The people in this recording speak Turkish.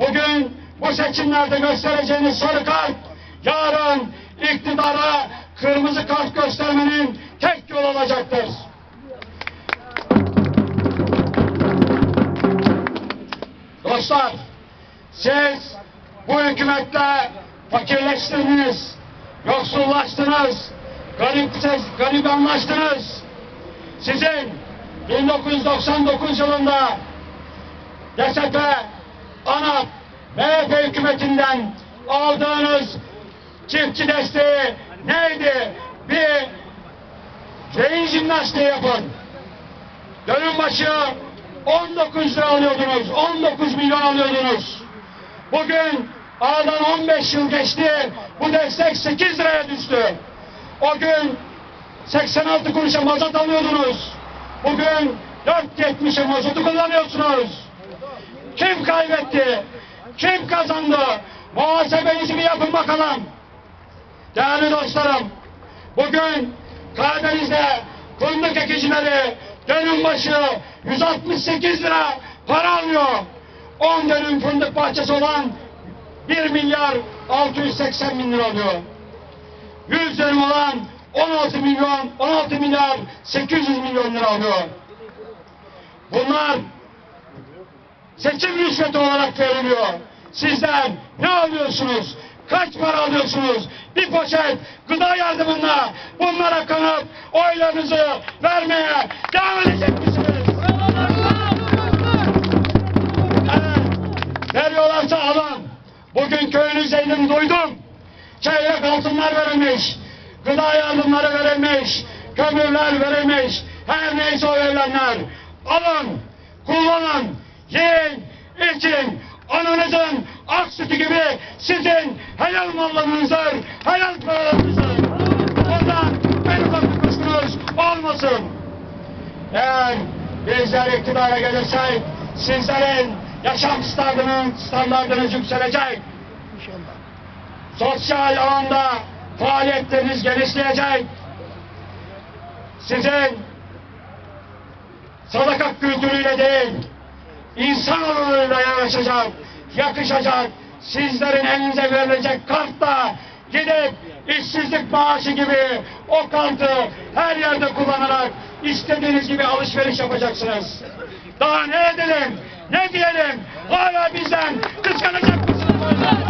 bugün bu seçimlerde göstereceğiniz sarı kart, yarın iktidara kırmızı kart göstermenin tek yolu olacaktır. Dostlar, siz bu hükümetle fakirleştiniz, yoksullaştınız, garip, garibanlaştınız. Sizin 1999 yılında DSP, ANAP, MHP hükümetinden aldığınız çiftçi desteği neydi? Bir beyin jimnastiği yapın. Dönüm başı 19 lira alıyordunuz, 19 milyon alıyordunuz. Bugün aradan 15 yıl geçti, bu destek 8 liraya düştü. O gün 86 kuruşa mazot alıyordunuz. Bugün 4.70'e mazotu kullanıyorsunuz. Kim kaybetti? Kim kazandı? Muhasebenizi bir yapın bakalım. Değerli dostlarım, bugün Karadeniz'de fındık ekicileri dönüm başı 168 lira para alıyor. 10 dönüm fındık bahçesi olan 1 milyar 680 bin lira alıyor. 100 dönüm olan 16 milyon 16 milyar 800 milyon lira alıyor. Bunlar seçim rüşveti olarak veriliyor. Sizden ne alıyorsunuz? Kaç para alıyorsunuz? Bir poşet gıda yardımına bunlara kanıp oylarınızı vermeye devam edecek misiniz? Evet. Veriyorlarsa alın. Bugün köyünüzdeydim duydum. Çeyrek altınlar verilmiş. Gıda yardımları verilmiş. Kömürler verilmiş. Her neyse o verilenler. Alın. Kullanın. Yiyin. için Ananızın ak sütü gibi sizin helal mallarınızdır. Helal paralarınızdır. Ondan bir kuşkunuz olmasın. Eğer bizler iktidara gelirsek sizlerin yaşam standartınız, standartınız yükselecek. Sosyal alanda faaliyetleriniz genişleyecek. Sizin sadaka kültürüyle değil, insan onuruyla yanaşacak, yakışacak. Sizlerin elinize verilecek kartla gidip işsizlik maaşı gibi o kartı her yerde kullanarak istediğiniz gibi alışveriş yapacaksınız. Daha ne edelim, ne diyelim, hala bizden kıskanacak mısınız?